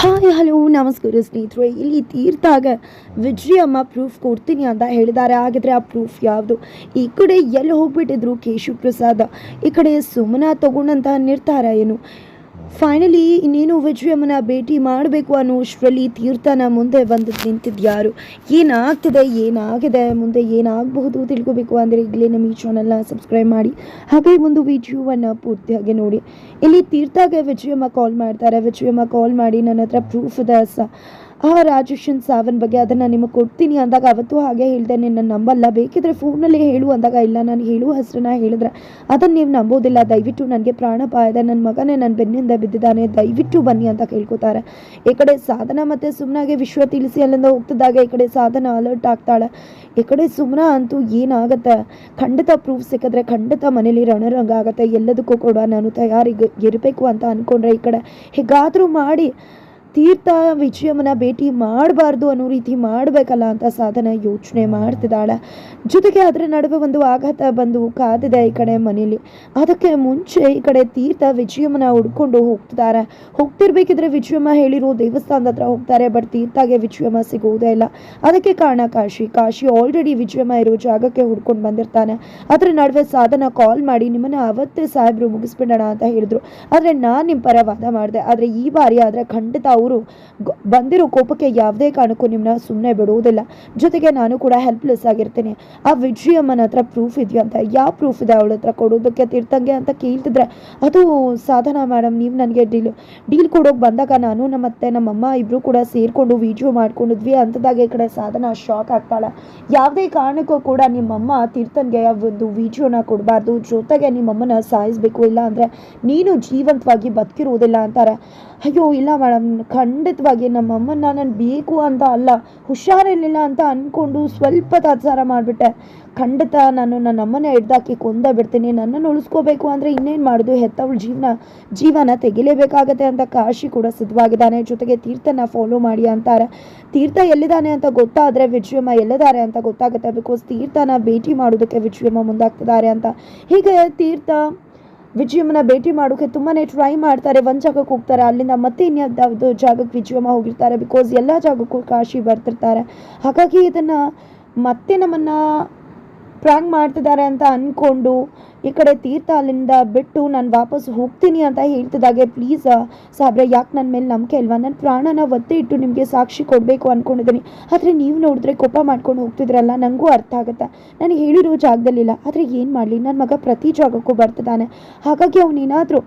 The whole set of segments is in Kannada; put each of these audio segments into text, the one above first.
ಹಾಯ್, ಹಲೋ, ನಮಸ್ಕಾರ ಸ್ನೇಹಿತರೆ. ಇಲ್ಲಿ ತೀರ್ಥಾಗ ವಿಜಯಮ್ಮ ಪ್ರೂಫ್ ಕೊಡ್ತೀನಿ ಅಂತ ಹೇಳಿದ್ದಾರೆ. ಹಾಗಿದ್ರೆ ಆ ಪ್ರೂಫ್ ಯಾವುದು? ಈ ಕಡೆ ಎಲ್ಲಿ ಹೋಗ್ಬಿಟ್ಟಿದ್ರು ಕೇಶವ ಪ್ರಸಾದ್ ಈ ಕಡೆ ಸುಮನ ತಗೊಂಡಂತಹ ನಿರ್ಧಾರ ಏನು? ಫೈನಲಿ ಇನ್ನೇನು ವಿಜಯಮ್ಮನ ಭೇಟಿ ಮಾಡಬೇಕು ಅನ್ನೋಷ್ಟರಲ್ಲಿ ತೀರ್ಥನ ಮುಂದೆ ಬಂದು ನಿಂತಿದ್ಯಾರು. ಏನಾಗ್ತಿದೆ, ಏನಾಗಿದೆ, ಮುಂದೆ ಏನಾಗಬಹುದು ತಿಳ್ಕೊಬೇಕು ಅಂದರೆ ಈಗಲೇ ನಮ್ಮ ಈ ಚಾನಲ್ನ ಸಬ್ಸ್ಕ್ರೈಬ್ ಮಾಡಿ. ಹಾಗೆ ಒಂದು ವಿಡಿಯೋವನ್ನು ಪೂರ್ತಿಯಾಗಿ ನೋಡಿ. ಇಲ್ಲಿ ತೀರ್ಥಗೆ ವಿಜಯಮ್ಮ ಕಾಲ್ ಮಾಡ್ತಾರೆ. ವಿಜಯಮ್ಮ ಕಾಲ್ ಮಾಡಿ ನನ್ನ ಹತ್ರ ಪ್ರೂಫ್ ಇದೆ ಸ ಆ ರಾಜೇಶನ್ ಸಾವನ್ ಬಗ್ಗೆ ಅದನ್ನು ನಿಮಗೆ ಕೊಡ್ತೀನಿ ಅಂದಾಗ ಅವತ್ತು ಹಾಗೆ ಹೇಳಿದೆ, ನಿನ್ನ ನಂಬಲ್ಲ, ಬೇಕಿದ್ರೆ ಫೋನಲ್ಲಿ ಹೇಳು ಅಂದಾಗ ಇಲ್ಲ, ನಾನು ಹೇಳುವ ಹೆಸರನ್ನ ಹೇಳಿದ್ರೆ. ಅದನ್ನು ನೀವು ನಂಬೋದಿಲ್ಲ, ದಯವಿಟ್ಟು ನನಗೆ ಪ್ರಾಣಪಾಯ ಇದೆ ನನ್ನ ಮಗನೇ ನನ್ನ ಬೆನ್ನಿಂದ ಬಿದ್ದಿದ್ದಾನೆ, ದಯವಿಟ್ಟು ಬನ್ನಿ ಅಂತ ಕೇಳ್ಕೊತಾರೆ. ಈ ಕಡೆ ಸಾಧನ ಮತ್ತು ಸುಮ್ಮನಾಗೆ ವಿಶ್ವ ತಿಳಿಸಿ ಅಲ್ಲಿಂದ ಹೋಗ್ತಿದ್ದಾಗ, ಈ ಕಡೆ ಸಾಧನ ಅಲರ್ಟ್ ಆಗ್ತಾಳೆ. ಈ ಕಡೆ ಸುಮ್ಮನ ಅಂತೂ ಏನಾಗುತ್ತೆ? ಖಂಡಿತ ಪ್ರೂಫ್ ಸಿಕ್ಕಿದ್ರೆ ಖಂಡಿತ ಮನೇಲಿ ರಣರಂಗ ಆಗುತ್ತೆ, ಎಲ್ಲದಕ್ಕೂ ಕೂಡ ನಾನು ತಯಾರಿಗೆ, ಇರಬೇಕು ಅಂತ ಅಂದ್ಕೊಂಡ್ರೆ ಈ ಕಡೆ. ಹೇಗಾದರೂ ಮಾಡಿ ತೀರ್ಥ ವಿಜಯಮ್ಮನ ಭೇಟಿ ಮಾಡಬಾರ್ದು ಅನ್ನೋ ರೀತಿ ಮಾಡಬೇಕಲ್ಲ ಅಂತ ಸಾಧನ ಯೋಚನೆ ಮಾಡ್ತಿದ್ದಾಳೆ. ಜೊತೆಗೆ ಅದರ ನಡುವೆ ಒಂದು ಆಘಾತ ಬಂದು ಕಾದಿದೆ ಈ ಕಡೆ ಮನೇಲಿ ಅದಕ್ಕೆ ಮುಂಚೆ ಈ ಕಡೆ ತೀರ್ಥ ವಿಜಯಮ್ಮನ ಹುಡ್ಕೊಂಡು ಹೋಗ್ತಿದ್ದಾರೆ. ಹೋಗ್ತಿರ್ಬೇಕಿದ್ರೆ ವಿಜಯಮ್ಮ ಹೇಳಿರೋ, ದೇವಸ್ಥಾನದ ಹತ್ರ ಹೋಗ್ತಾರೆ, ಬಟ್ ತೀರ್ಥಗೆ ವಿಜಯಮ್ಮ ಸಿಗುವುದೇ ಇಲ್ಲ. ಅದಕ್ಕೆ ಕಾರಣ ಕಾಶಿ. ಕಾಶಿ ಆಲ್ರೆಡಿ ವಿಜಯಮ್ಮ ಇರೋ ಜಾಗಕ್ಕೆ ಹುಡ್ಕೊಂಡು ಬಂದಿರ್ತಾನೆ. ಅದರ ನಡುವೆ ಸಾಧನ ಕಾಲ್ ಮಾಡಿ, ನಿಮ್ಮನ್ನ ಅವತ್ತೇ ಸಾಹೇಬ್ರು ಮುಗಿಸ್ಬಿಡೋಣ ಅಂತ ಹೇಳಿದ್ರು. ಆದರೆ ನಾನು ನಿಮ್ಮ ಪರ ವಾದ ಮಾಡಿದೆ. ಆದರೆ ಈ ಬಾರಿ ಆದರೆ ಖಂಡಿತ ಅವರು ಬಂದಿರೋ ಕೋಪಕ್ಕೆ ಯಾವುದೇ ಕಾರಣಕ್ಕೂ ನಿಮ್ಮನ್ನ ಸುಮ್ಮನೆ ಬಿಡುವುದಿಲ್ಲ. ಜೊತೆಗೆ ನಾನು ಕೂಡ ಹೆಲ್ಪ್ಲೆಸ್ ಆಗಿರ್ತೀನಿ. ಆ ವಿಜಯಮ್ಮನ ಹತ್ರ ಪ್ರೂಫ್ ಅಂತ ಯಾವ ಪ್ರೂಫ್ ಇದೆ ಅವಳ ಹತ್ರ ಕೊಡೋದಕ್ಕೆ ತೀರ್ಥಂಗೆ ಅಂತ ಕೇಳ್ತಿದ್ರೆ, ಅದು ಸಾಧನ ಮೇಡಮ್ ನೀವು ನನಗೆ ಡೀಲ್ ಡೀಲ್ ಕೊಡೋಕೆ ಬಂದಾಗ ನಾನು ನಮ್ಮ ಅತ್ತೆ ನಮ್ಮಮ್ಮ ಇಬ್ಬರು ಕೂಡ ಸೇರಿಕೊಂಡು ವಿಡಿಯೋ ಮಾಡ್ಕೊಂಡಿದ್ವಿ ಅಂತದಾಗ ಈ ಕಡೆ ಸಾಧನ ಶಾಕ್ ಆಗ್ತಾಳೆ. ಯಾವುದೇ ಕಾರಣಕ್ಕೂ ಕೂಡ ನಿಮ್ಮಮ್ಮ ತೀರ್ಥನ್ಗೆ ಒಂದು ವಿಡಿಯೋನ ಕೊಡಬಾರ್ದು. ಜೊತೆಗೆ ನಿಮ್ಮಮ್ಮನ ಸಾಯಿಸಬೇಕು ಇಲ್ಲ ಅಂದರೆ ನೀನು ಜೀವಂತವಾಗಿ ಬದುಕಿರುವುದಿಲ್ಲ ಅಂತಾರೆ. ಅಯ್ಯೋ, ಇಲ್ಲ ಮೇಡಮ್ ಖಂಡಿತವಾಗಿ ನಮ್ಮಮ್ಮನ ನಾನು ಬೇಕು ಅಂತ ಅಲ್ಲ, ಹುಷಾರಿರಲಿಲ್ಲ ಅಂತ ಅಂದ್ಕೊಂಡು ಸ್ವಲ್ಪ ತಾತ್ಸಾರ ಮಾಡಿಬಿಟ್ಟೆ. ಖಂಡಿತ ನಾನು ನನ್ನ ಅಮ್ಮನ ಹಿಡ್ದಾಕಿ ಕೊಂದ ಬಿಡ್ತೀನಿ. ನನ್ನನ್ನು ಉಳಿಸ್ಕೋಬೇಕು ಅಂದರೆ ಇನ್ನೇನು ಮಾಡೋದು? ಹೆತ್ತವಳ ಜೀವನ ಜೀವನ ತೆಗಿಲೇಬೇಕಾಗತ್ತೆ ಅಂತ ಕಾಶಿ ಕೂಡ ಸಿದ್ಧವಾಗಿದ್ದಾನೆ. ಜೊತೆಗೆ ತೀರ್ಥನ ಫಾಲೋ ಮಾಡಿ ಅಂತಾರೆ. ತೀರ್ಥ ಎಲ್ಲಿದ್ದಾನೆ ಅಂತ ಗೊತ್ತಾದರೆ ವಿಜಯಮ್ಮ ಎಲ್ಲಿದ್ದಾರೆ ಅಂತ ಗೊತ್ತಾಗುತ್ತೆ. ಬಿಕಾಸ್ ತೀರ್ಥನ ಭೇಟಿ ಮಾಡೋದಕ್ಕೆ ವಿಜಯಮ್ಮ ಮುಂದಾಗ್ತಿದ್ದಾರೆ ಅಂತ. ಹೀಗೆ ತೀರ್ಥ ವಿಜಯಮ್ಮನ ಭೇಟಿ ಮಾಡೋಕೆ ತುಂಬಾ ಟ್ರೈ ಮಾಡ್ತಾರೆ. ಒಂದು ಜಾಗಕ್ಕೆ ಹೋಗ್ತಾರೆ, ಅಲ್ಲಿಂದ ಮತ್ತೆ ಇನ್ಯಾವ್ದು ಜಾಗಕ್ಕೆ ವಿಜಯಮ್ಮ ಹೋಗಿರ್ತಾರೆ ಬಿಕಾಸ್ ಎಲ್ಲ ಜಾಗಕ್ಕೂ ಕಾಶಿ ಬರ್ತಿರ್ತಾರೆ. ಹಾಗಾಗಿ ಇದನ್ನು ಮತ್ತೆ ನಮ್ಮನ್ನು ಪ್ರಾಂಗ್ ಮಾಡ್ತಿದ್ದಾರೆ ಅಂತ ಅಂದ್ಕೊಂಡು ಈ ಕಡೆ ತೀರ್ಥ ಅಲ್ಲಿಂದ ಬಿಟ್ಟು ನಾನು ವಾಪಸ್ ಹೋಗ್ತೀನಿ ಅಂತ ಹೇಳ್ತಿದ್ದಾಗೆ. ಪ್ಲೀಸ್ ಸಾಬ್ರೆ, ಯಾಕೆ ನನ್ನ ಮೇಲೆ ನಂಬಿಕೆ ಅಲ್ವಾ ನನ್ನ ಪ್ರಾಣನ ಒತ್ತೆ ಇಟ್ಟು ನಿಮಗೆ ಸಾಕ್ಷಿ ಕೊಡಬೇಕು ಅಂದ್ಕೊಂಡಿದ್ದೀನಿ ಆದರೆ ನೀವು ನೋಡಿದ್ರೆ ಕೋಪ ಮಾಡ್ಕೊಂಡು ಹೋಗ್ತಿದ್ರಲ್ಲ ನನಗೂ ಅರ್ಥ ಆಗುತ್ತೆ. ನಾನು ಹೇಳಿರೋ ಜಾಗದಲ್ಲಿಲ್ಲ. ಆದರೆ ಏನು ಮಾಡಲಿ? ನನ್ನ ಮಗ ಪ್ರತಿ ಜಾಗಕ್ಕೂ ಬರ್ತಿದ್ದಾನೆ. ಹಾಗಾಗಿ ಅವನೇನಾದರೂ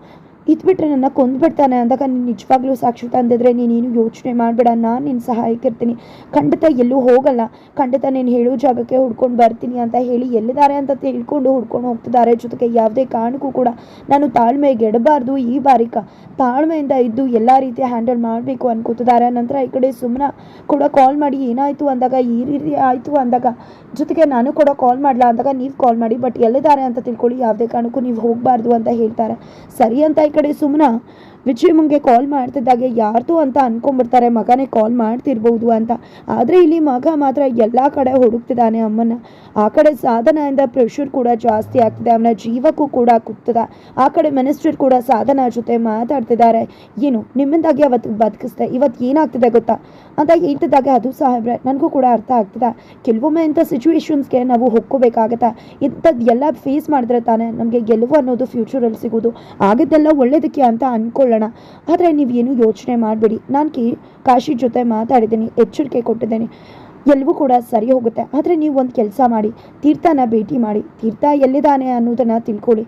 ಇದ್ಬಿಟ್ರೆ ನನ್ನ ಕೊಂದ್ಬಿಡ್ತಾನೆ ಅಂದಾಗ ನೀನು ನಿಜವಾಗ್ಲೂ ಸಾಕ್ಷಿ ತಂದಿದ್ರೆ ನೀನೇನು ಯೋಚನೆ ಮಾಡಬೇಡ, ನಾನು ನಿನ್ನ ಸಹಾಯಕ್ಕಿರ್ತೀನಿ ಖಂಡಿತ ಎಲ್ಲೂ ಹೋಗಲ್ಲ. ಖಂಡಿತ ನೀನು ಹೇಳೋ ಜಾಗಕ್ಕೆ ಹುಡ್ಕೊಂಡು ಬರ್ತೀನಿ ಅಂತ ಹೇಳಿ ಎಲ್ಲಿದ್ದಾರೆ ಅಂತ ತಿಳ್ಕೊಂಡು ಹುಡ್ಕೊಂಡು ಹೋಗ್ತಿದ್ದಾರೆ. ಜೊತೆಗೆ ಯಾವುದೇ ಕಾರಣಕ್ಕೂ ಕೂಡ ನಾನು ತಾಳ್ಮೆ ಗೆಡಬಾರ್ದು ಈ ಬಾರಿಕ ತಾಳ್ಮೆಯಿಂದ ಇದ್ದು ಎಲ್ಲ ರೀತಿ ಹ್ಯಾಂಡಲ್ ಮಾಡಬೇಕು ಅನ್ಕೋತಿದ್ದಾರೆ. ನಂತರ ಈ ಕಡೆ ಸುಮ್ಮನೆ ಕೂಡ ಕಾಲ್ ಮಾಡಿ ಏನಾಯಿತು ಅಂದಾಗ, ಈ ರೀತಿ ಆಯಿತು ಅಂದಾಗ, ಜೊತೆಗೆ ನಾನು ಕೂಡ ಕಾಲ್ ಮಾಡಲ್ಲ ಅಂದಾಗ ನೀವು ಕಾಲ್ ಮಾಡಿ, ಬಟ್ ಎಲ್ಲಿದ್ದಾರೆ ಅಂತ ತಿಳ್ಕೊಳ್ಳಿ. ಯಾವುದೇ ಕಾರಣಕ್ಕೂ ನೀವು ಹೋಗಬಾರ್ದು ಅಂತ ಹೇಳ್ತಾರೆ. ಸರಿ ಅಂತ ಈ ಕಡೆ ಸುಮ್ಮನ ವಿಜಯಮ್ಮಂಗೆ ಕಾಲ್ ಮಾಡ್ತಿದ್ದಾಗೆ, ಯಾರ್ದು ಅಂತ ಅನ್ಕೊಂಡ್ಬಿಡ್ತಾರೆ, ಮಗನೇ ಕಾಲ್ ಮಾಡ್ತಿರ್ಬೋದು ಅಂತ. ಆದರೆ ಇಲ್ಲಿ ಮಗ ಮಾತ್ರ ಎಲ್ಲ ಕಡೆ ಹುಡುಕ್ತಿದ್ದಾನೆ ಅಮ್ಮನ ಆ ಕಡೆ ಸಾಧನೆಯಿಂದ ಪ್ರೆಷರ್ ಕೂಡ ಜಾಸ್ತಿ ಆಗ್ತಿದೆ. ಅವನ ಜೀವಕ್ಕೂ ಕೂಡ ಕುಗ್ತದ. ಆ ಕಡೆ ಮಿನಿಸ್ಟರ್ ಕೂಡ ಸಾಧನ ಜೊತೆ ಮಾತಾಡ್ತಿದ್ದಾರೆ. ಏನು, ನಿಮ್ಮಿಂದಾಗಿ ಅವತ್ತು ಬದುಕಿಸ್ದೆ? ಇವತ್ತು ಏನಾಗ್ತಿದೆ ಗೊತ್ತಾ? ಅಂತ ಹೇಳ್ತಿದ್ದಾಗ ಅದು ಸಾಹೇಬ್ರೆ. ನನಗೂ ಕೂಡ ಅರ್ಥ ಆಗ್ತದೆ. ಕೆಲವೊಮ್ಮೆ ಇಂಥ ಸಿಚುವೇಶನ್ಸ್ಗೆ ನಾವು ಹೊಕ್ಕೋಬೇಕಾಗತ್ತೆ? ಇಂಥದ್ದು ಎಲ್ಲ ಫೇಸ್ ಮಾಡಿದ್ರೆ ತಾನೇ ನಮಗೆ ಗೆಲುವು ಅನ್ನೋದು ಫ್ಯೂಚರಲ್ಲಿ ಸಿಗೋದು. ಆಗಿದ್ದೆಲ್ಲ ಒಳ್ಳೇದಕ್ಕೆ ಅಂತ ಅಂದ್ಕೊಳ್ಳೋಣ ಆದರೆ ನೀವೇನು ಯೋಚನೆ ಮಾಡಬೇಡಿ. ನಾನು ಕಿ, ಕಾಶಿ ಜೊತೆ ಮಾತಾಡಿದ್ದೀನಿ, ಎಚ್ಚರಿಕೆ ಕೊಟ್ಟಿದ್ದೀನಿ. ಎಲ್ಲವೂ ಕೂಡ ಸರಿ ಹೋಗುತ್ತೆ. ಆದರೆ ನೀವು ಒಂದು ಕೆಲಸ ಮಾಡಿ, ತೀರ್ಥನ ಭೇಟಿ ಮಾಡಿ. ತೀರ್ಥ ಎಲ್ಲಿದ್ದಾನೆ ಅನ್ನೋದನ್ನು ತಿಳ್ಕೊಳ್ಳಿ.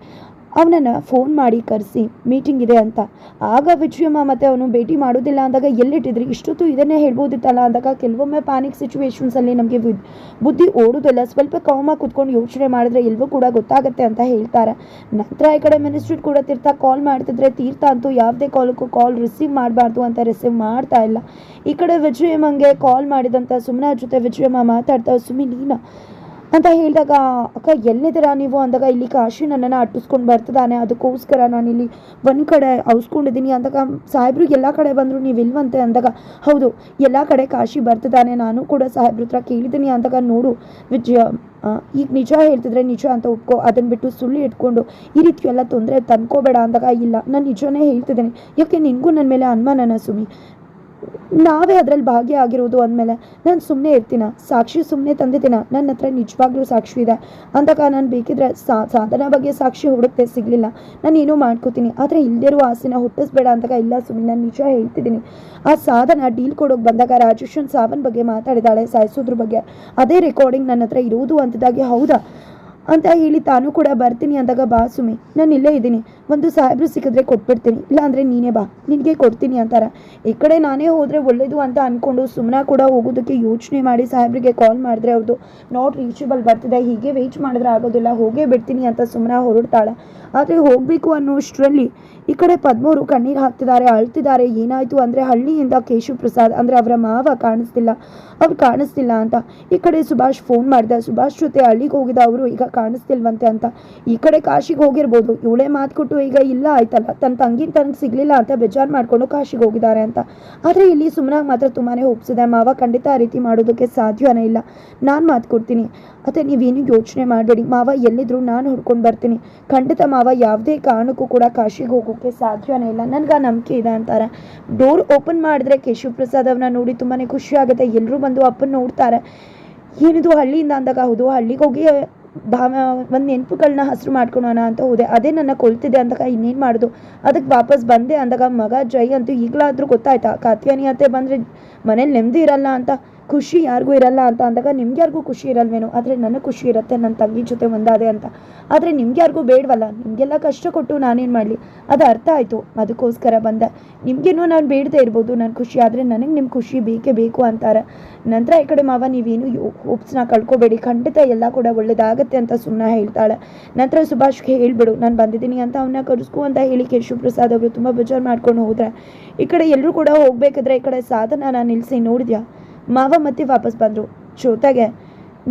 ಅವನನ್ನು ಫೋನ್ ಮಾಡಿ ಕರೆಸಿ ಮೀಟಿಂಗ್ ಇದೆ ಅಂತ. ಆಗ ವಿಜಯಮ್ಮ ಮತ್ತು ಅವನು ಭೇಟಿ ಮಾಡೋದಿಲ್ಲ ಅಂದಾಗ ಎಲ್ಲಿಟ್ಟಿದ್ರಿ? ಇಷ್ಟೊತ್ತು ಇದನ್ನೇ ಹೇಳ್ಬೋದಿತ್ತಲ್ಲ ಅಂದಾಗ ಕೆಲವೊಮ್ಮೆ ಪ್ಯಾನಿಕ್ ಸಿಚುವೇಶನ್ಸಲ್ಲಿ ನಮಗೆ ಬುದ್ಧಿ ಓಡೋದಿಲ್ಲ ಸ್ವಲ್ಪ ಕಾಮಾಗಿ ಕುತ್ಕೊಂಡು ಯೋಚನೆ ಮಾಡಿದ್ರೆ ಎಲ್ಲವೂ ಕೂಡ ಗೊತ್ತಾಗುತ್ತೆ ಅಂತ ಹೇಳ್ತಾರೆ. ನಂತರ ಈ ಕಡೆ ಮಿನಿಸ್ಟ್ರಿ ಕೂಡ ತೀರ್ಥ ಕಾಲ್ ಮಾಡ್ತಿದ್ರೆ ತೀರ್ಥ ಅಂತೂ ಯಾವುದೇ ಕಾಲಕ್ಕೂ ಕಾಲ್ ರಿಸೀವ್ ಮಾಡಬಾರ್ದು ಅಂತ ರಿಸೀವ್ ಮಾಡ್ತಾ ಇಲ್ಲ. ಈ ಕಡೆ ವಿಜಯಮ್ಮಂಗೆ ಕಾಲ್ ಮಾಡಿದಂಥ ಸುಮ್ಮನ ಜೊತೆ ವಿಜಯಮ್ಮ ಮಾತಾಡ್ತಾ, ಸುಮಿ, ನೀನು? ಅಂತ ಹೇಳಿದಾಗ, ಅಕ್ಕ, ಎಲ್ಲಿದ್ದೀರಾ ನೀವು? ಅಂದಾಗ, ಇಲ್ಲಿ ಕಾಶಿ ನನ್ನನ್ನು ಅಟ್ಟಿಸ್ಕೊಂಡು ಬರ್ತಿದ್ದಾನೆ. ಅದಕ್ಕೋಸ್ಕರ ನಾನಿಲ್ಲಿ ಒಂದು ಕಡೆ ಔಸ್ಕೊಂಡಿದ್ದೀನಿ. ಅಂದಾಗ, ಸಾಹೇಬ್ರು, ಎಲ್ಲ ಕಡೆ ಬಂದರು ನೀವು ಇಲ್ವಂತೆ? ಅಂದಾಗ, ಹೌದು, ಎಲ್ಲ ಕಡೆ ಕಾಶಿ ಬರ್ತಿದ್ದಾನೆ. ನಾನು ಕೂಡ ಸಾಹೇಬ್ರ ಹತ್ರ ಕೇಳಿದ್ದೀನಿ. ಅಂದಾಗ, ನೋಡು ವಿಜಯ ಈಗ ನಿಜ ಹೇಳ್ತಿದ್ರೆ ನಿಜ ಅಂತ ಒಪ್ಕೊ. ಅದನ್ನು ಬಿಟ್ಟು ಸುಳ್ಳು ಇಟ್ಕೊಂಡು ಈ ರೀತಿ ಎಲ್ಲ ತೊಂದರೆ ತಂದ್ಕೋಬೇಡ. ಅಂದಾಗ, ಇಲ್ಲ, ನಾನು ನಿಜನೇ ಹೇಳ್ತಿದ್ದೀನಿ. ಯಾಕೆ ನಿನಗೂ ನನ್ನ ಮೇಲೆ ಅನುಮಾನನ ಸುಮಿ? ನಾವೇ ಅದರಲ್ಲಿ ಭಾಗಿಯಾಗಿರೋದು ಅಂದಮೇಲೆ ನಾನು ಸುಮ್ಮನೆ ಇರ್ತೀನ, ಸಾಕ್ಷಿ ಸುಮ್ಮನೆ ತಂದಿದ್ದೀನ ನನ್ನ ಹತ್ರ ನಿಜವಾಗ್ಲೂ ಸಾಕ್ಷಿ ಇದೆ. ಅಂದಾಗ ನಾನು ಬೇಕಿದ್ರೆ ಸಾಧನ ಬಗ್ಗೆ ಸಾಕ್ಷಿ ಹುಡುಕ್ತೆ ಸಿಗಲಿಲ್ಲ. ನಾನು ಏನೋ ಮಾಡ್ಕೋತೀನಿ, ಆದರೆ ಇಲ್ಲದಿರೋ ಆಸೆನ ಹುಟ್ಟಿಸ್ಬೇಡ ಅಂದಾಗ ಇಲ್ಲ ಸುಮ್ಮನೆ, ನಾನು ನಿಜ ಹೇಳ್ತಿದ್ದೀನಿ. ಆ ಸಾಧನ ಡೀಲ್ ಕೊಡೋಕೆ ಬಂದಾಗ ರಾಜೇಶನ್ ಸಾವನ್ ಬಗ್ಗೆ ಮಾತಾಡಿದಾಳೆ, ಸಾಯಿಸೋದ್ರ ಬಗ್ಗೆ. ಅದೇ ರೆಕಾರ್ಡಿಂಗ್ ನನ್ನ ಹತ್ರ ಇರೋದು ಅಂತದಾಗಿ ಹೌದಾ? ಅಂತ ಹೇಳಿ ತಾನು ಕೂಡ ಬರ್ತೀನಿ ಅಂದಾಗ ಬಾ ಸುಮಿ, ನಾನು ಇಲ್ಲೇ ಇದ್ದೀನಿ. ಒಂದು ಸಾಹೇಬ್ರು ಸಿಕ್ಕಿದ್ರೆ ಕೊಟ್ಬಿಡ್ತೀನಿ. ಇಲ್ಲಾಂದರೆ ನೀನೇ ಬಾ, ನಿನಗೆ ಕೊಡ್ತೀನಿ ಅಂತಾರೆ. ಈ ಕಡೆ ನಾನೇ ಹೋದರೆ ಒಳ್ಳೇದು ಅಂತ ಅಂದ್ಕೊಂಡು ಸುಮ್ಮನೆ ಕೂಡ ಹೋಗೋದಕ್ಕೆ ಯೋಚನೆ ಮಾಡಿ ಸಾಹೇಬ್ರಿಗೆ ಕಾಲ್ ಮಾಡಿದ್ರೆ ಅವ್ರದ್ದು ನಾಟ್ ರೀಚಬಲ್ ಬರ್ತಿದೆ. ಹೀಗೆ ವೆಯ್ಟ್ ಮಾಡಿದ್ರೆ ಆಗೋದಿಲ್ಲ, ಹೋಗೇ ಬಿಡ್ತೀನಿ ಅಂತ ಸುಮ್ಮನೆ ಹೊರಡ್ತಾಳೆ. ಆದರೆ ಹೋಗಬೇಕು ಅನ್ನೋಷ್ಟರಲ್ಲಿ ಈ ಕಡೆ ಪದ್ಮೂರು ಕಣ್ಣೀರು ಹಾಕ್ತಿದ್ದಾರೆ, ಅಳ್ತಿದ್ದಾರೆ. ಏನಾಯಿತು ಅಂದರೆ ಹಳ್ಳಿಯಿಂದ ಕೇಶವ್ ಪ್ರಸಾದ್ ಅಂದರೆ ಅವರ ಮಾವ ಕಾಣಿಸ್ತಿಲ್ಲ. ಅವ್ರು ಕಾಣಿಸ್ತಿಲ್ಲ ಅಂತ. ಈ ಕಡೆ ಸುಭಾಷ್ ಫೋನ್ ಮಾಡಿದ. ಸುಭಾಷ್ ಜೊತೆ ಹಳ್ಳಿಗೆ ಹೋಗಿದ ಅವರು, ಈಗ ಕಾಣಿಸ್ತಿಲ್ವಂತೆ ಅಂತ. ಈ ಕಡೆ ಕಾಶಿಗೆ ಹೋಗಿರ್ಬೋದು. ಇವಳೇ ಮಾತು ಕೊಟ್ಟು ಈಗ ಇಲ್ಲ ಆಯ್ತಲ್ಲ. ತನ್ನ ತಂಗಿನ ತನಗೆ ಸಿಗಲಿಲ್ಲ ಅಂತ ಬೇಜಾರು ಮಾಡಿಕೊಂಡು ಕಾಶಿಗೆ ಹೋಗಿದ್ದಾರೆ ಅಂತ. ಆದರೆ ಇಲ್ಲಿ ಸುಮ್ಮನಾಗಿ ಮಾತ್ರ ತುಂಬಾ ಒಪ್ಸಿದೆ ಮಾವ ಖಂಡಿತ ಆ ರೀತಿ ಮಾಡೋದಕ್ಕೆ ಸಾಧ್ಯನೇ ಇಲ್ಲ. ನಾನು ಮಾತು ಕೊಡ್ತೀನಿ. ಮತ್ತು ನೀವೇನು ಯೋಚನೆ ಮಾಡಬೇಡಿ. ಮಾವ ಎಲ್ಲಿದ್ರು ನಾನು ಹುಡ್ಕೊಂಡು ಬರ್ತೀನಿ. ಖಂಡಿತ ಮಾವ ಯಾವುದೇ ಕಾರಣಕ್ಕೂ ಕೂಡ ಕಾಶಿಗೆ ಹೋಗೋಕ್ಕೆ ಸಾಧ್ಯನೇ ಇಲ್ಲ. ನನಗೆ ಆ ನಂಬಿಕೆ ಇದೆ ಅಂತಾರೆ. ಡೋರ್ ಓಪನ್ ಮಾಡಿದ್ರೆ ಕೇಶವ್ ಪ್ರಸಾದ್ ನೋಡಿ ತುಂಬಾ ಖುಷಿ ಆಗುತ್ತೆ. ಎಲ್ಲರೂ ಬಂದು ಅಪ್ಪನ ನೋಡ್ತಾರೆ. ಏನಿದು ಹಳ್ಳಿಯಿಂದ ಅಂದಾಗ, ಹೌದು, ಹಳ್ಳಿಗೆ ಹೋಗಿ ಭಾವ, ಒಂದು ನೆನಪುಗಳನ್ನ ಹಸಿರು ಮಾಡ್ಕೊಳೋಣ ಅಂತ ಹೋದೆ. ಅದೇ ನನ್ನ ಕೊಲ್ತಿದೆ ಅಂದಾಗ ಇನ್ನೇನು ಮಾಡೋದು? ಅದಕ್ಕೆ ವಾಪಸ್ ಬಂದೆ ಅಂದಾಗ ಮಗ, ಜೈ ಅಂತೂ ಈಗಲಾದರೂ ಗೊತ್ತಾಯ್ತಾ? ಕಾತ್ಯಾನಿ ಅತ್ತೆ ಬಂದರೆ ಮನೇಲಿ ನೆಮ್ಮದಿ ಇರಲ್ಲ ಅಂತ. ಖುಷಿ ಯಾರಿಗೂ ಇರಲ್ಲ ಅಂತ ಅಂದಾಗ ನಿಮ್ಗೆ ಯಾರಿಗೂ ಖುಷಿ ಇರಲ್ವೇನೋ, ಆದರೆ ನನಗೆ ಖುಷಿ ಇರುತ್ತೆ ನನ್ನ ತಂಗಿ ಜೊತೆ ಒಂದಾದೆ ಅಂತ. ಆದರೆ ನಿಮ್ಗೆ ಯಾರಿಗೂ ಬೇಡವಲ್ಲ, ನಿಮಗೆಲ್ಲ ಕಷ್ಟ ಕೊಟ್ಟು ನಾನೇನು ಮಾಡಲಿ? ಅದು ಅರ್ಥ ಆಯಿತು, ಅದಕ್ಕೋಸ್ಕರ ಬಂದೆ. ನಿಮಗೇನೋ ನಾನು ಬೇಡದೆ ಇರ್ಬೋದು ನನ್ನ ಖುಷಿ ಆದರೆ ನನಗೆ ನಿಮ್ಮ ಖುಷಿ ಬೇಕೇ ಬೇಕು ಅಂತಾರೆ. ನಂತರ ಈ ಕಡೆ ಮಾವ ನೀವೇನು ಹೋಪ್ಸ್ನ ಕಳ್ಕೊಬೇಡಿ, ಖಂಡಿತ ಎಲ್ಲ ಕೂಡ ಒಳ್ಳೇದಾಗತ್ತೆ ಅಂತ ಸುಮ್ಮನೆ ಹೇಳ್ತಾಳೆ. ನಂತರ ಸುಭಾಷ್ಗೆ ಹೇಳ್ಬಿಡು, ನಾನು ಬಂದಿದ್ದೀನಿ ಅಂತ ಅವನ್ನ ಕರೆಸ್ಕೊ ಅಂತ ಹೇಳಿ ಕೇಶು ಪ್ರಸಾದ್ ಅವರು ತುಂಬ ಬೇಜಾರು ಮಾಡ್ಕೊಂಡು ಹೋದ್ರೆ. ಈ ಕಡೆ ಎಲ್ಲರೂ ಕೂಡ ಹೋಗ್ಬೇಕಾದ್ರೆ ಈ ಕಡೆ ಸಾಧನ ನಾನು ನಿಲ್ಲಿಸಿ ನೋಡಿದ್ಯಾ? ಮಾವ ಮತ್ತೆ ವಾಪಸ್ ಬಂದರು. ಜೊತೆಗೆ,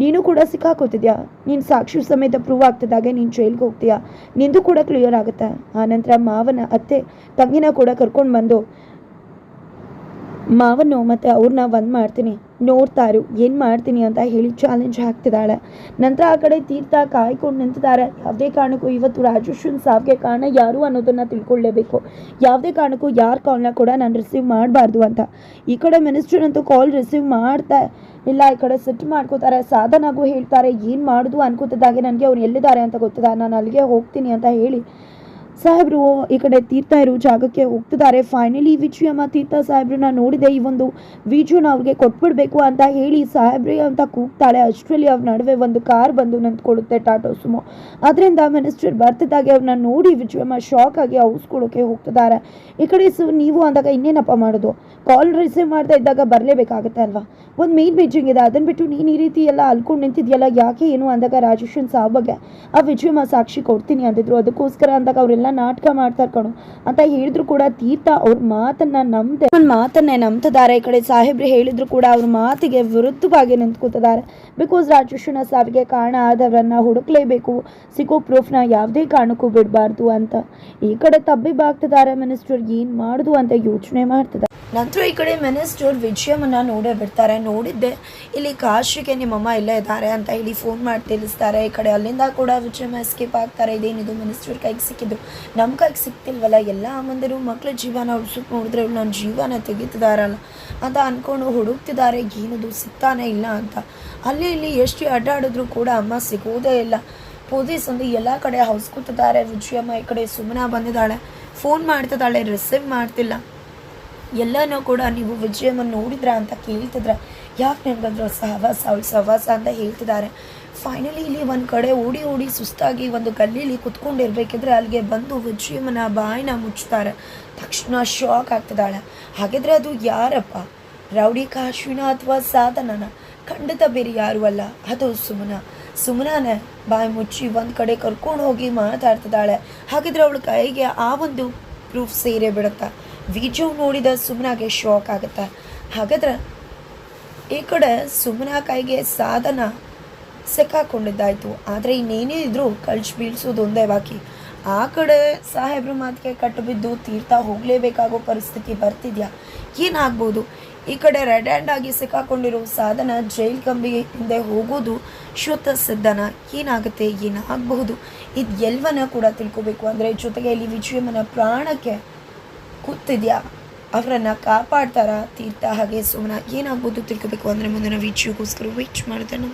ನೀನು ಕೂಡ ಸಿಕ್ಕಾಕೋತಿದ್ಯಾ? ನೀನು ಸಾಕ್ಷಿ ಸಮೇತ ಪ್ರೂವ್ ಆಗ್ತಿದ್ದಾಗೆ ನೀನು ಜೈಲ್ಗೆ ಹೋಗ್ತೀಯಾ? ನಿಂದು ಕೂಡ ಕ್ಲಿಯರ್ ಆಗುತ್ತೆ. ಆನಂತರ ಮಾವನ ಅತ್ತೆ, ತಂಗಿನ ಕೂಡ ಕರ್ಕೊಂಡು ಬಂದು ಮಾವನ್ನು ಮತ್ತು ಅವ್ರನ್ನ ಒಂದು ಮಾಡ್ತೀನಿ. ನೋಡ್ತಾರು. ಏನು ಮಾಡ್ತೀನಿ ಅಂತ ಹೇಳಿ ಚಾಲೆಂಜ್ ಹಾಕ್ತಿದ್ದಾಳೆ. ನಂತರ ಆ ಕಡೆ ತೀರ್ಥ ಕಾಯ್ಕೊಂಡು ನಿಂತಿದ್ದಾರೆ. ಯಾವುದೇ ಕಾರಣಕ್ಕೂ ಇವತ್ತು ರಾಜೇಶ್ವನ್ ಸಾವಿಗೆ ಕಾರಣ ಯಾರು ಅನ್ನೋದನ್ನು ತಿಳ್ಕೊಳ್ಳೇಬೇಕು ಯಾವುದೇ ಕಾರಣಕ್ಕೂ ಯಾರ ಕಾಲ್ನ ಕೂಡ ನಾನು ರಿಸೀವ್ ಮಾಡಬಾರ್ದು ಅಂತ. ಈ ಕಡೆ ಮಿನಿಸ್ಟರ್ ಅಂತೂ ಕಾಲ್ ರಿಸೀವ್ ಮಾಡ್ತಾ ಇಲ್ಲ. ಈ ಕಡೆ ಸೆಟ್ ಮಾಡ್ಕೋತಾರೆ. ಸಾಧನಾಗೂ ಹೇಳ್ತಾರೆ. ಏನು ಮಾಡೋದು ಅನ್ಕೋತಿದ್ದಾಗೆ ನನಗೆ ಅವ್ರು ಎಲ್ಲಿದ್ದಾರೆ ಅಂತ ಗೊತ್ತಿದೆ ನಾನು ಅಲ್ಲಿಗೆ ಹೋಗ್ತೀನಿ ಅಂತ ಹೇಳಿ ಸಾಹೇಬ್ರು ಈ ಕಡೆ ತೀರ್ಥ ಇರೋ ಜಾಗಕ್ಕೆ ಹೋಗ್ತಿದ್ದಾರೆ. ಫೈನಲಿ ವಿಜಯಮ್ಮ ತೀರ್ಥ ಸಾಹೇಬ್ರನ್ನ ನೋಡಿದೆ. ಈ ಒಂದು ವಿಜುನ ಅವ್ರಿಗೆ ಕೊಟ್ಬಿಡ್ಬೇಕು ಅಂತ ಹೇಳಿ ಸಾಹೇಬ್ರಿ ಅಂತ ಕೂಗ್ತಾಳೆ. ಅಷ್ಟರಲ್ಲಿ ಅವ್ರ ನಡುವೆ ಒಂದು ಕಾರ್ ಬಂದು ನಿಂತ್ಕೊಳ್ಳುತ್ತೆ ಟಾಟೋ ಸುಮೋ. ಅದರಿಂದ ಮಿನಿಸ್ಟರ್ ಬರ್ತಿದ್ದಾಗೆ ಅವ್ರನ್ನ ನೋಡಿ ವಿಜಯಮ್ಮ ಶಾಕ್ ಆಗಿ ಔಸ್ಕೊಳ್ಳೋಕೆ ಹೋಗ್ತಿದ್ದಾರೆ. ಈ ಕಡೆ ಸು, ನೀವು ಅಂದಾಗ ಇನ್ನೇನಪ್ಪ ಮಾಡೋದು? ಕಾಲ್ ರಿಸೀವ್ ಮಾಡ್ತಾ ಇದ್ದಾಗ ಬರಲೇಬೇಕಾಗುತ್ತೆ ಅಲ್ವಾ? ಒಂದು ಮೇನ್ ಮೀಟಿಂಗ್ ಇದೆ. ಅದನ್ನು ಬಿಟ್ಟು ನೀನು ಈ ರೀತಿ ಎಲ್ಲ ಅಲ್ಕೊಂಡು ನಿಂತಿದ್ಯಲ್ಲ, ಯಾಕೆ ಏನು ಅಂದಾಗ ರಾಜೇಶನ್ ಸಾವ್ ಬಗ್ಗೆ ಆ ವಿಜಯಮ್ಮ ಸಾಕ್ಷಿ ಕೊಡ್ತೀನಿ ಅಂದಿದ್ರು. ಅದಕ್ಕೋಸ್ಕರ ಅಂದಾಗ ಅವರೆಲ್ಲ ನಾಟಕ ಮಾಡ್ತಾರೆ ಕಣು. ಅಂತ ಹೇಳಿದ್ರು ಕೂಡ ತೀರ್ಥ ಅವ್ರ ಮಾತನ್ನ ನಂಬದೆ. ಅವ್ನ ಮಾತನ್ನೇ ನಂಬ್ತಿದ್ದಾರೆ. ಈ ಕಡೆ ಸಾಹೇಬ್ರು ಹೇಳಿದ್ರು ಕೂಡ ಅವ್ರ ಮಾತಿಗೆ ವಿರುದ್ಧವಾಗಿ ನಿಂತ್ಕೋತಿದ್ದಾರೆ. ಬಿಕಾಸ್ ರಾಜೇಶನ ಸಾವಿಗೆ ಕಾರಣ ಆದವರನ್ನ ಹುಡುಕ್ಲೇಬೇಕು. ಸಿಗೋ ಪ್ರೂಫ್ನ ಯಾವುದೇ ಕಾರಣಕ್ಕೂ ಬಿಡಬಾರ್ದು ಅಂತ. ಈ ಕಡೆ ತಬ್ಬಿಬ್ಬಾಗ್ತಿದ್ದಾರೆ ಮಿನಿಸ್ಟರ್ ಏನು ಮಾಡುದು ಅಂತ ಯೋಚನೆ ಮಾಡ್ತಿದ್ದಾರೆ. ನಂತರ ಈ ಕಡೆ ಮಿನಿಸ್ಟರ್ ವಿಜಯಮ್ಮನ್ನು ನೋಡೇ ಬಿಡ್ತಾರೆ. ನೋಡಿದ್ದೆ, ಇಲ್ಲಿ ಕಾಶಿಗೆ ನಿಮ್ಮಮ್ಮ ಇಲ್ಲೇ ಇದ್ದಾರೆ ಅಂತ ಹೇಳಿ ಫೋನ್ ಮಾಡಿ ತಿಳಿಸ್ತಾರೆ. ಈ ಕಡೆ ಅಲ್ಲಿಂದ ಕೂಡ ವಿಜಯಮ್ಮ ಎಸ್ಕೇಪ್ ಆಗ್ತಾರೆ. ಇದೇನಿದು ಮಿನಿಸ್ಟರ್ ಕೈಗೆ ಸಿಕ್ಕಿದ್ದು? ನಮ್ಮ ಕೈಗೆ ಸಿಕ್ತಿಲ್ವಲ್ಲ, ಎಲ್ಲ ಅಮ್ಮಂದಿರು ಮಕ್ಕಳ ಜೀವನ ಉಳ್ಸಕ್ಕೆ ನೋಡಿದ್ರೆ ಇವ್ಳು ನನ್ನ ಜೀವನ ತೆಗೀತಿದಾರಲ್ಲ ಅಂತ ಅಂದ್ಕೊಂಡು ಹುಡುಕ್ತಿದ್ದಾರೆ. ಏನದು, ಸಿಗ್ತಾನೆ ಇಲ್ಲ ಅಂತ. ಅಲ್ಲಿ ಇಲ್ಲಿ ಎಷ್ಟು ಅಡ್ಡಾಡಿದ್ರು ಕೂಡ ಅಮ್ಮ ಸಿಗೋದೇ ಇಲ್ಲ. ಪೊಲೀಸ್ ಒಂದು ಎಲ್ಲ ಕಡೆ ಹೌಸ್ ಕೂತಿದ್ದಾರೆ. ವಿಜಯಮ್ಮ ಈ ಕಡೆ ಸುಮ್ಮನೆ ಬಂದಿದ್ದಾಳೆ. ಫೋನ್ ಮಾಡ್ತಿದ್ದಾಳೆ ರಿಸೀವ್ ಮಾಡ್ತಿಲ್ಲ. ಎಲ್ಲನೂ ಕೂಡ ನೀವು ವಿಜಯವನ್ನು ನೋಡಿದ್ರ ಅಂತ ಕೇಳ್ತಿದ್ರೆ. ಯಾಕೆ ನನಗಂದ್ರೆ ಸಹವಾಸ ಅವಳು ಸಹವಾಸ ಅಂತ ಹೇಳ್ತಿದ್ದಾರೆ ಫೈನಲಿ ಇಲ್ಲಿ ಒಂದು ಕಡೆ ಓಡಿ ಓಡಿ ಸುಸ್ತಾಗಿ ಒಂದು ಗಲ್ಲಿಲಿ ಕುತ್ಕೊಂಡಿರ್ಬೇಕಿದ್ರೆ ಅಲ್ಲಿಗೆ ಬಂದು ವಿಜಯಮ್ಮನ ಬಾಯಿನ ಮುಚ್ತಾರೆ ತಕ್ಷಣ ಶಾಕ್ ಆಗ್ತಿದ್ದಾಳೆ. ಹಾಗಿದ್ರೆ ಅದು ಯಾರಪ್ಪ? ರೌಡಿ ಕಾಶ್ವಿನ ಅಥವಾ ಸಾಧನನ? ಖಂಡಿತ ಬೇರೆ ಯಾರು ಅಲ್ಲ. ಅದು ಸುಮನ. ಸುಮನಾನೇ ಬಾಯಿ ಮುಚ್ಚಿ ಒಂದು ಕಡೆ ಕರ್ಕೊಂಡು ಹೋಗಿ ಮಾತಾಡ್ತಿದ್ದಾಳೆ. ಹಾಗಿದ್ರೆ ಅವಳು ಕೈಗೆ ಆ ಒಂದು ಪ್ರೂಫ್ ಸೇರೇ ಬಿಡುತ್ತಾ? ವಿಜಯ್ ನೋಡಿದ ಸುಮ್ನಾಗೆ ಶಾಕ್ ಆಗುತ್ತೆ. ಹಾಗಾದ್ರೆ ಈ ಕಡೆ ಸುಮ್ನಾ ಕೈಗೆ ಸಾಧನ ಸಿಕ್ಕಾಕೊಂಡಿದ್ದಾಯ್ತು. ಆದರೆ ಇನ್ನೇನೇ ಇದ್ದರೂ ಕಳ್ಸಿ ಬೀಳ್ಸೋದು ಒಂದೇ ಬಾಕಿ. ಆ ಕಡೆ ಸಾಹೇಬ್ರ ಮಾತಿಗೆ ಕಟ್ಟು ಬಿದ್ದು ತೀರ್ಥ ಹೋಗಲೇಬೇಕಾಗೋ ಪರಿಸ್ಥಿತಿ ಬರ್ತಿದ್ಯಾ? ಏನಾಗ್ಬೋದು? ಈ ಕಡೆ ರೆಡ್ ಹ್ಯಾಂಡ್ ಆಗಿ ಸಿಕ್ಕಾಕೊಂಡಿರೋ ಸಾಧನ ಜೈಲ್ ಕಂಬಿ ಹಿಂದೆ ಹೋಗೋದು ಶುದ್ಧ ಸಿದ್ಧನ. ಏನಾಗುತ್ತೆ? ಏನಾಗಬಹುದು? ಇದು ಎಲ್ಲವನ್ನ ಕೂಡ ತಿಳ್ಕೊಬೇಕು. ಅಂದರೆ ಜೊತೆಗೆ ಇಲ್ಲಿ ವಿಜಯಮ್ಮನ ಪ್ರಾಣಕ್ಕೆ ಕೂತಿದ್ಯಾ? ಅವರನ್ನು ಕಾಪಾಡ್ತಾರಾ ತೀರ್ಥ? ಹಾಗೆ ಸುಮ್ಮನ ಏನಾಗ್ಬೋದು ತಿಳ್ಕೊಬೇಕು ಅಂದರೆ ಮುಂದಿನ ವೀಕ್ಷಿಗೋಸ್ಕರ ವೀಚ್ ಮಾಡಿದ್ರೆ ನಮ್ಮ